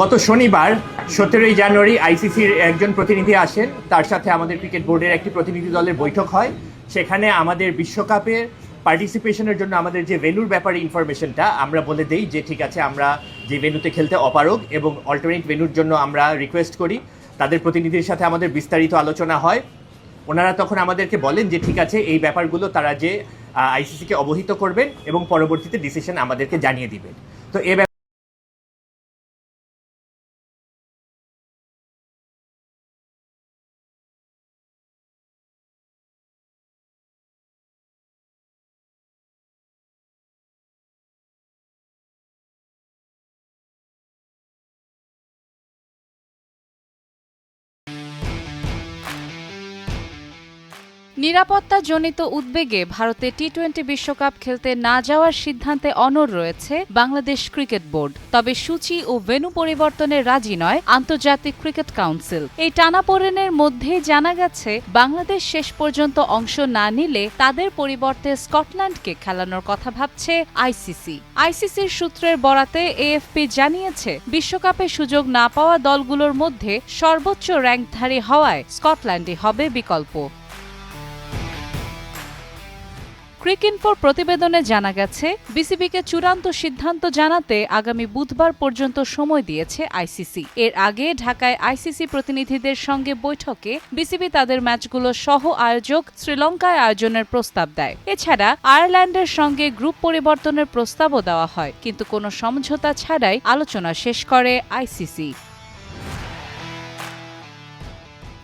গত শনিবার সতেরোই জানুয়ারি আইসিসির একজন প্রতিনিধি আসেন। তার সাথে আমাদের ক্রিকেট বোর্ডের একটি প্রতিনিধি দলের বৈঠক হয়। সেখানে আমাদের বিশ্বকাপের পার্টিসিপেশনের জন্য আমাদের যে ভেন্যুর ব্যাপারে ইনফরমেশনটা, আমরা বলে দেই যে ঠিক আছে, আমরা যে ভেন্যুতে খেলতে অপারগ এবং অল্টারনেট ভেন্যুর জন্য আমরা রিকোয়েস্ট করি। তাদের প্রতিনিধির সাথে আমাদের বিস্তারিত আলোচনা হয়। ওনারা তখন আমাদেরকে বলেন যে ঠিক আছে, এই ব্যাপারগুলো তারা যে আইসিসিকে অবহিত করবেন এবং পরবর্তীতে ডিসিশন আমাদেরকে জানিয়ে দিবেন। তো এ নিরাপত্তাজনিত উদ্বেগে ভারতে টি টোয়েন্টি বিশ্বকাপ খেলতে না যাওয়ার সিদ্ধান্তে অনড় রয়েছে বাংলাদেশ ক্রিকেট বোর্ড। তবে সূচি ও ভেন্যু পরিবর্তনে রাজি নয় আন্তর্জাতিক ক্রিকেট কাউন্সিল। এই টানাপোড়েনের মধ্যেই জানা গেছে, বাংলাদেশ শেষ পর্যন্ত অংশ না নিলে তাদের পরিবর্তে স্কটল্যান্ডকে খেলানোর কথা ভাবছে আইসিসি। আইসিসির সূত্রের বরাতে এএফপি জানিয়েছে, বিশ্বকাপে সুযোগ না পাওয়া দলগুলোর মধ্যে সর্বোচ্চ র্যাঙ্কধারী হওয়ায় স্কটল্যান্ডই হবে বিকল্প। ক্রিকইনফোর প্রতিবেদনে জানা গেছে, বিসিবিকে চূড়ান্ত সিদ্ধান্ত জানাতে আগামী বুধবার পর্যন্ত সময় দিয়েছে আইসিসি। এর আগে ঢাকায় আইসিসি প্রতিনিধিদের সঙ্গে বৈঠকে বিসিবি তাদের ম্যাচগুলো সহ আয়োজক শ্রীলঙ্কায় আয়োজনের প্রস্তাব দেয়। এছাড়া আয়ারল্যান্ডের সঙ্গে গ্রুপ পরিবর্তনের প্রস্তাবও দেওয়া হয়, কিন্তু কোনো সমঝোতা ছাড়াই আলোচনা শেষ করে আইসিসি।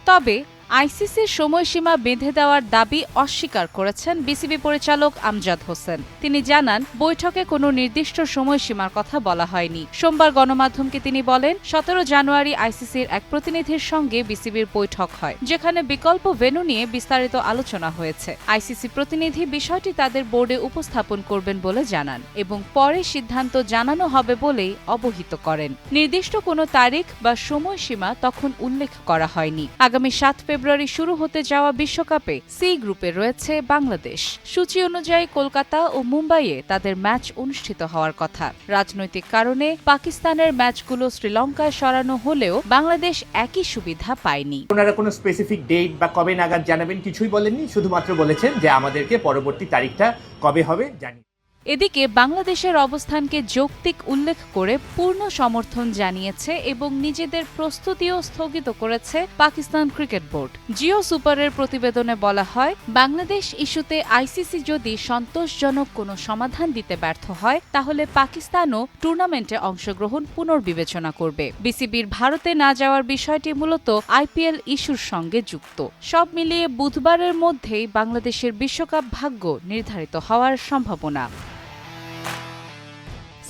তবে আইসিসির সময়সীমা বেঁধে দেওয়ার দাবি অস্বীকার করেছেন বিসিবি পরিচালক আমজাদ হোসেন। তিনি জানান, বৈঠকে কোনো নির্দিষ্ট সময়সীমার কথা বলা হয়নি। সোমবার গণমাধ্যমকে তিনি বলেন, সতেরো জানুয়ারি আইসিসির এক প্রতিনিধির সঙ্গে বিসিবির বৈঠক হয়, যেখানে বিকল্প ভেন্যু নিয়ে বিস্তারিত আলোচনা হয়েছে। আইসিসি প্রতিনিধি বিষয়টি তাদের বোর্ডে উপস্থাপন করবেন বলে জানান এবং পরে সিদ্ধান্ত জানানো হবে বলেই অবহিত করেন। নির্দিষ্ট কোনো তারিখ বা সময়সীমা তখন উল্লেখ করা হয়নি। আগামী সাত ফেব্রুয়ারি শুরু হতে যাওয়া বিশ্বকাপে সি গ্রুপে রয়েছে বাংলাদেশ। সূচি অনুযায়ী কলকাতা ও মুম্বাইয়ে তাদের ম্যাচ অনুষ্ঠিত হওয়ার কথা। রাজনৈতিক কারণে পাকিস্তানের ম্যাচগুলো শ্রীলঙ্কায় সরানো হলেও বাংলাদেশ একই সুবিধা পায়নি। ওনারা কোনো স্পেসিফিক ডেট বা কবে নাগাদ জানাবেন কিছুই বলেননি, শুধুমাত্র বলেছেন যে আমাদেরকে পরবর্তী তারিখটা কবে হবে জানি এদিকে বাংলাদেশের অবস্থানকে যৌক্তিক উল্লেখ করে পূর্ণ সমর্থন জানিয়েছে এবং নিজেদের প্রস্তুতিও স্থগিত করেছে পাকিস্তান ক্রিকেট বোর্ড। জিও সুপারের প্রতিবেদনে বলা হয়, বাংলাদেশ ইস্যুতে আইসিসি যদি সন্তোষজনক কোনো সমাধান দিতে ব্যর্থ হয়, তাহলে পাকিস্তানও টুর্নামেন্টে অংশগ্রহণ পুনর্বিবেচনা করবে। বিসিবির ভারতে না যাওয়ার বিষয়টি মূলত আইপিএল ইস্যুর সঙ্গে যুক্ত। সব মিলিয়ে বুধবারের মধ্যেই বাংলাদেশের বিশ্বকাপ ভাগ্য নির্ধারিত হওয়ার সম্ভাবনা।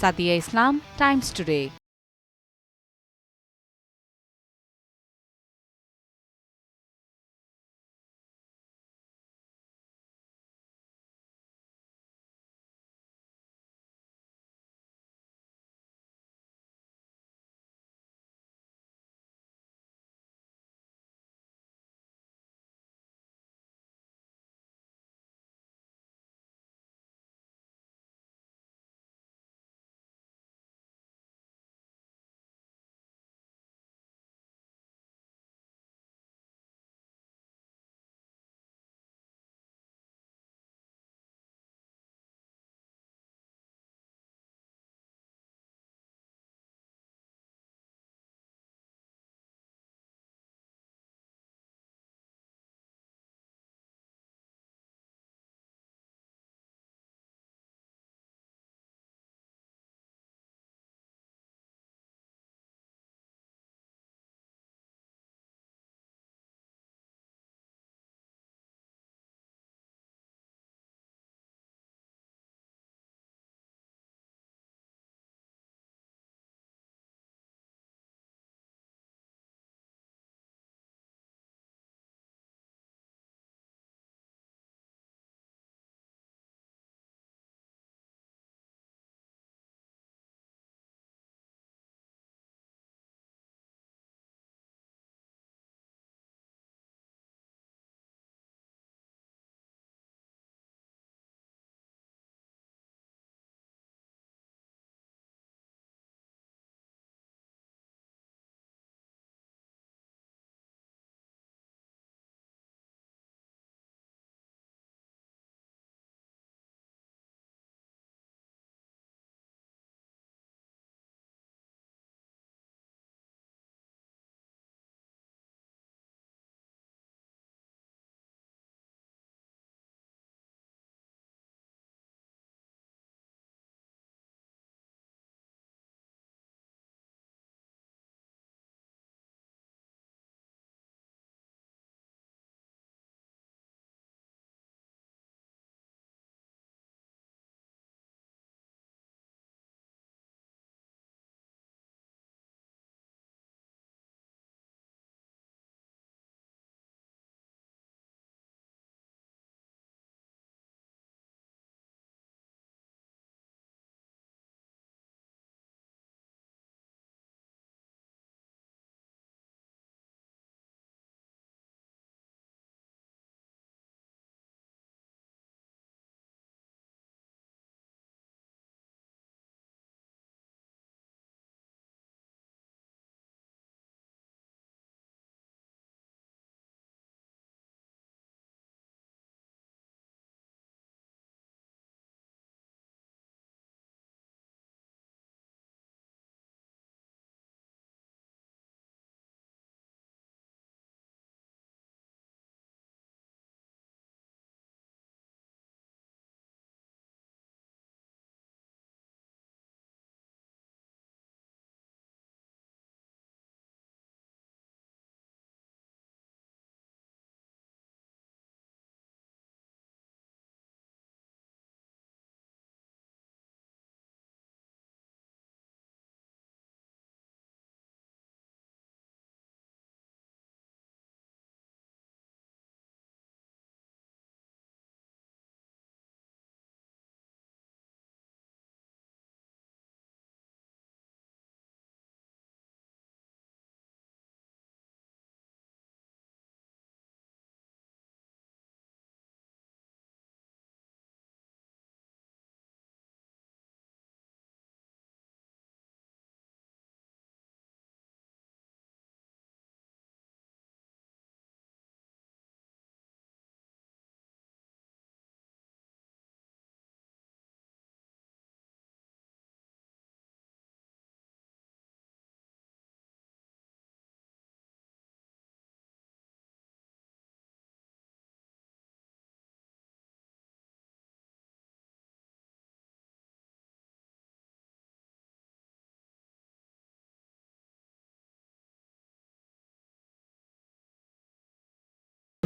Sadia Islam Times Today.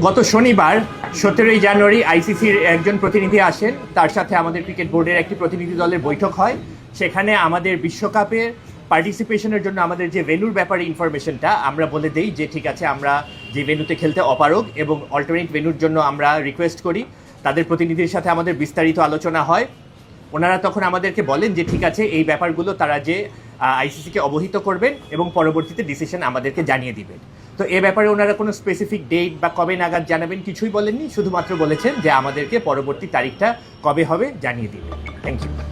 গত শনিবার সতেরোই জানুয়ারি আইসিসির একজন প্রতিনিধি আসেন। তার সাথে আমাদের ক্রিকেট বোর্ডের একটি প্রতিনিধি দলের বৈঠক হয়। সেখানে আমাদের বিশ্বকাপের পার্টিসিপেশনের জন্য আমাদের যে ভেন্যুর ব্যাপারে ইনফরমেশনটা, আমরা বলে দেই যে ঠিক আছে, আমরা যে ভেন্যুতে খেলতে অপারগ এবং অল্টারনেট ভেন্যুর জন্য আমরা রিকোয়েস্ট করি। তাদের প্রতিনিধির সাথে আমাদের বিস্তারিত আলোচনা হয়। ওনারা তখন আমাদেরকে বলেন যে ঠিক আছে, এই ব্যাপারগুলো তারা যে আইসিসিকে অবহিত করবেন এবং পরবর্তীতে ডিসিশন আমাদেরকে জানিয়ে দিবেন। তো এ ব্যাপারে ওনারা কোনো স্পেসিফিক ডেট বা কবে নাগাদ জানাবেন কিছুই বলেননি, শুধুমাত্র বলেছেন যে আমাদেরকে পরবর্তী তারিখটা কবে হবে জানিয়ে দিবেন। Thank you